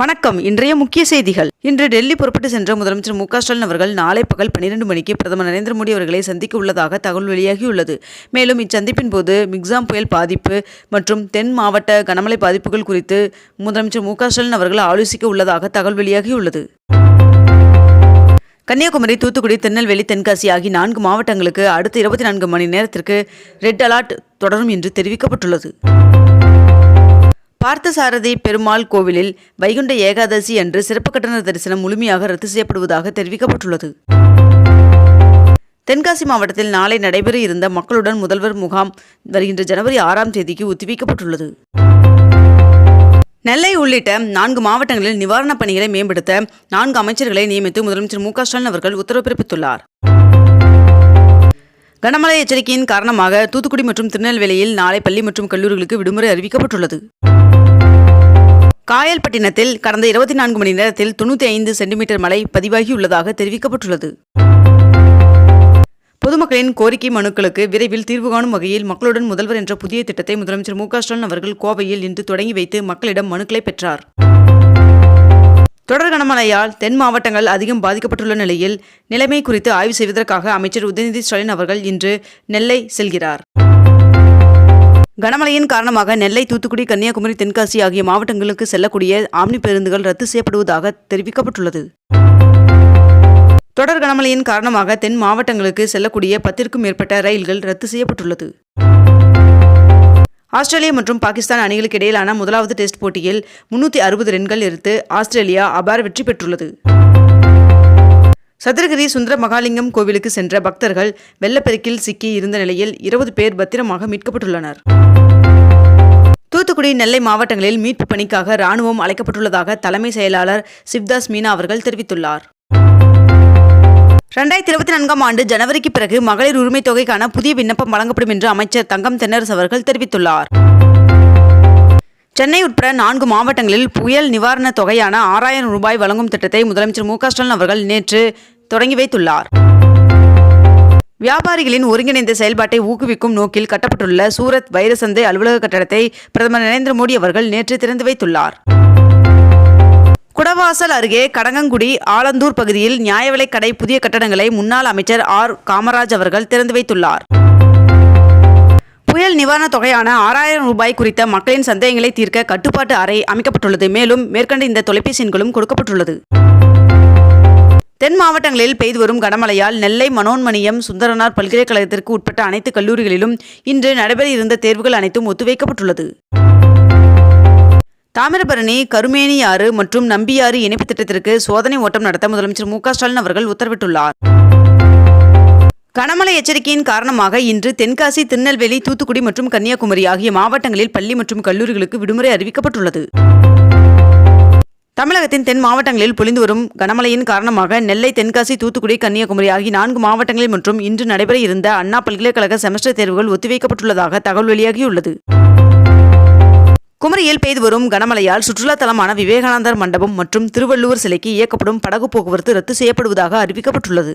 வணக்கம். இன்றைய முக்கிய செய்திகள். இன்று டெல்லி புறப்பட்டு சென்ற முதலமைச்சர் மு ஸ்டாலின் அவர்கள் நாளை பகல் பன்னிரண்டு மணிக்கு பிரதமர் நரேந்திர மோடி அவர்களை சந்திக்க உள்ளதாக தகவல் வெளியாகியுள்ளது. மேலும் இச்சந்திப்பின் போது மிக்ஸாம் புயல் பாதிப்பு மற்றும் தென் மாவட்ட கனமழை பாதிப்புகள் குறித்து முதலமைச்சர் மு ஸ்டாலின் அவர்கள் ஆலோசிக்க உள்ளதாக தகவல் வெளியாகியுள்ளது. கன்னியாகுமரி தூத்துக்குடி திருநெல்வேலி தென்காசி ஆகிய நான்கு மாவட்டங்களுக்கு அடுத்த இருபத்தி நான்கு மணி நேரத்திற்கு ரெட் அலர்ட் தொடரும் என்று தெரிவிக்கப்பட்டுள்ளது. பார்த்தசாரதி பெருமாள் கோவிலில் வைகுண்ட ஏகாதசி அன்று சிறப்பு கட்டண தரிசனம் முழுமையாக ரத்து செய்யப்படுவதாக தெரிவிக்கப்பட்டுள்ளது. தென்காசி மாவட்டத்தில் நாளை நடைபெற இருந்த மக்களுடன் முதல்வர் முகாம் வருகின்ற ஜனவரி ஆறாம் தேதிக்கு ஒத்திவைக்கப்பட்டுள்ளது. நெல்லை உள்ளிட்ட நான்கு மாவட்டங்களில் நிவாரணப் பணிகளை மேம்படுத்த நான்கு அமைச்சர்களை நியமித்து முதலமைச்சர் மு ஸ்டாலின் அவர்கள் உத்தரவு பிறப்பித்துள்ளார். கனமழை எச்சரிக்கையின் காரணமாக தூத்துக்குடி மற்றும் திருநெல்வேலியில் நாளை பள்ளி மற்றும் கல்லூரிகளுக்கு விடுமுறை அறிவிக்கப்பட்டுள்ளது. காயல்பட்டினத்தில் கடந்த இருபத்தி நான்கு மணி நேரத்தில் தொண்ணூற்றி ஐந்து சென்டிமீட்டர் மழை பதிவாகியுள்ளதாக தெரிவிக்கப்பட்டுள்ளது. பொதுமக்களின் கோரிக்கை மனுக்களுக்கு விரைவில் தீர்வு காணும் வகையில் மக்களுடன் முதல்வர் என்ற புதிய திட்டத்தை முதலமைச்சர் மு ஸ்டாலின் அவர்கள் கோவையில் இன்று தொடங்கி வைத்து மக்களிடம் மனுக்களை பெற்றார். தொடர் கனமழையால் தென் மாவட்டங்கள் அதிகம் பாதிக்கப்பட்டுள்ள நிலையில் நிலைமை குறித்து ஆய்வு செய்வதற்காக அமைச்சர் உதயநிதி ஸ்டாலின் அவர்கள் இன்று நெல்லை செல்கிறார். கனமழையின் காரணமாக நெல்லை தூத்துக்குடி கன்னியாகுமரி தென்காசி ஆகிய மாவட்டங்களுக்கு செல்லக்கூடிய ஆம்னி பேருந்துகள் ரத்து செய்யப்படுவதாக தெரிவிக்கப்பட்டுள்ளது. தொடர் கனமழையின் காரணமாக தென் மாவட்டங்களுக்கு செல்லக்கூடிய பத்திற்கும் மேற்பட்ட ரயில்கள் ரத்து செய்யப்பட்டுள்ளது. ஆஸ்திரேலியா மற்றும் பாகிஸ்தான் அணிகளுக்கு இடையிலான முதலாவது டெஸ்ட் போட்டியில் முன்னூற்றி அறுபது ரன்கள் எடுத்து ஆஸ்திரேலியா அபார வெற்றி பெற்றுள்ளது. சதுரகிரி சுந்தர மகாலிங்கம் கோவிலுக்கு சென்ற பக்தர்கள் வெள்ளப்பெருக்கில் சிக்கி இருந்த நிலையில் இருபது பேர் பத்திரமாக மீட்கப்பட்டுள்ளனர். தூத்துக்குடி நெல்லை மாவட்டங்களில் மீட்பு பணிக்காக ராணுவம் அழைக்கப்பட்டுள்ளதாக தலைமை செயலாளர் சிவ்தாஸ் மீனா அவர்கள் தெரிவித்துள்ளார். ரெண்டாயிரத்தி இருபத்தி நான்காம் ஆண்டு ஜனவரிக்கு பிறகு மகளிர் உரிமைத் தொகைக்கான புதிய விண்ணப்பம் வழங்கப்படும் என்று அமைச்சர் தங்கம் தென்னரசு அவர்கள் தெரிவித்துள்ளார். சென்னை உட்பட நான்கு மாவட்டங்களில் புயல் நிவாரணத் தொகையான ஆறாயிரம் ரூபாய் வழங்கும் திட்டத்தை முதலமைச்சர் மு க ஸ்டாலின் அவர்கள் நேற்று தொடங்கி வைத்துள்ளார். வியாபாரிகளின் ஒருங்கிணைந்த செயல்பாட்டை ஊக்குவிக்கும் நோக்கில் கட்டப்பட்டுள்ள சூரத் வைரசந்தை அலுவலக கட்டடத்தை பிரதமர் நரேந்திர மோடி அவர்கள் நேற்று திறந்து வைத்துள்ளார். குடவாசல் அருகே கடங்கங்குடி ஆலந்தூர் பகுதியில் நியாய விலைக் கடை புதிய கட்டடங்களை முன்னாள் அமைச்சர் ஆர். காமராஜ் அவர்கள் திறந்து வைத்துள்ளார். புயல் நிவாரணத் தொகையான ஆறாயிரம் ரூபாய் குறித்த மக்களின் சந்தேகங்களை தீர்க்க கட்டுப்பாட்டு அறை அமைக்கப்பட்டுள்ளது. மேலும் மேற்கண்ட இந்த தொலைபேசி எண்களும் கொடுக்கப்பட்டுள்ளது. தென் மாவட்டங்களில் பெய்து வரும் கனமழையால் நெல்லை மனோன்மணியம் சுந்தரனார் பல்கலைக்கழகத்திற்கு உட்பட்ட அனைத்து கல்லூரிகளிலும் இன்று நடைபெற இருந்த தேர்வுகள் அனைத்தும் ஒத்திவைக்கப்பட்டுள்ளது. தாமிரபரணி கருமேனியாறு மற்றும் நம்பியாறு இணைப்பு திட்டத்திற்கு சோதனை ஓட்டம் நடத்த முதலமைச்சர் மு ஸ்டாலின் அவர்கள் உத்தரவிட்டுள்ளார். கனமழை எச்சரிக்கையின் காரணமாக இன்று தென்காசி திருநெல்வேலி தூத்துக்குடி மற்றும் கன்னியாகுமரி ஆகிய மாவட்டங்களில் பள்ளி மற்றும் கல்லூரிகளுக்கு விடுமுறை அறிவிக்கப்பட்டுள்ளது. தமிழகத்தின் தென் மாவட்டங்களில் பொழிந்து வரும் கனமழையின் காரணமாக நெல்லை தென்காசி தூத்துக்குடி கன்னியாகுமரி ஆகிய நான்கு மாவட்டங்களில் மற்றும் இன்று நடைபெற இருந்த அண்ணா பல்கலைக்கழக செமஸ்டர் தேர்வுகள் ஒத்திவைக்கப்பட்டுள்ளதாக தகவல் வெளியாகியுள்ளது. குமரியில் பெய்து வரும் கனமழையால் சுற்றுலா தலமான விவேகானந்தர் மண்டபம் மற்றும் திருவள்ளுவர் சிலைக்கு இயக்கப்படும் படகு போக்குவரத்து ரத்து செய்யப்படுவதாக அறிவிக்கப்பட்டுள்ளது.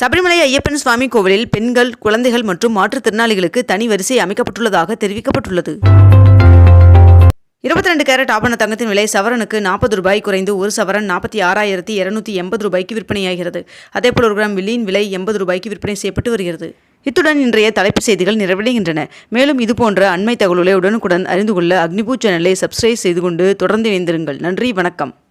சபரிமலை ஐயப்பன் சுவாமி கோவிலில் பெண்கள் குழந்தைகள் மற்றும் மாற்றுத்திறனாளிகளுக்கு தனி வரிசை அமைக்கப்பட்டுள்ளதாக தெரிவிக்கப்பட்டுள்ளது. இருபத்தி ரெண்டு கேரட் ஆபண தங்கத்தின் விலை சவரனுக்கு நாற்பது ரூபாய் குறைந்து ஒரு சவரன் நாற்பத்தி ஆறாயிரத்தி இருநூத்தி எண்பது ரூபாய்க்கு விற்பனையாகிறது. அதேபோல் ஒரு கிராம் வெள்ளியின் விலை எண்பது ரூபாய்க்கு விற்பனை செய்யப்பட்டு வருகிறது. இத்துடன் இன்றைய தலைப்பு செய்திகள் நிறைவடைகின்றன. மேலும் இதுபோன்ற அண்மை தகவல்களை உடனுக்குடன் அறிந்து கொள்ள அக்னிபூ சேனலை சப்ஸ்கிரைப் செய்து கொண்டு தொடர்ந்து இணைந்திருங்கள். நன்றி வணக்கம்.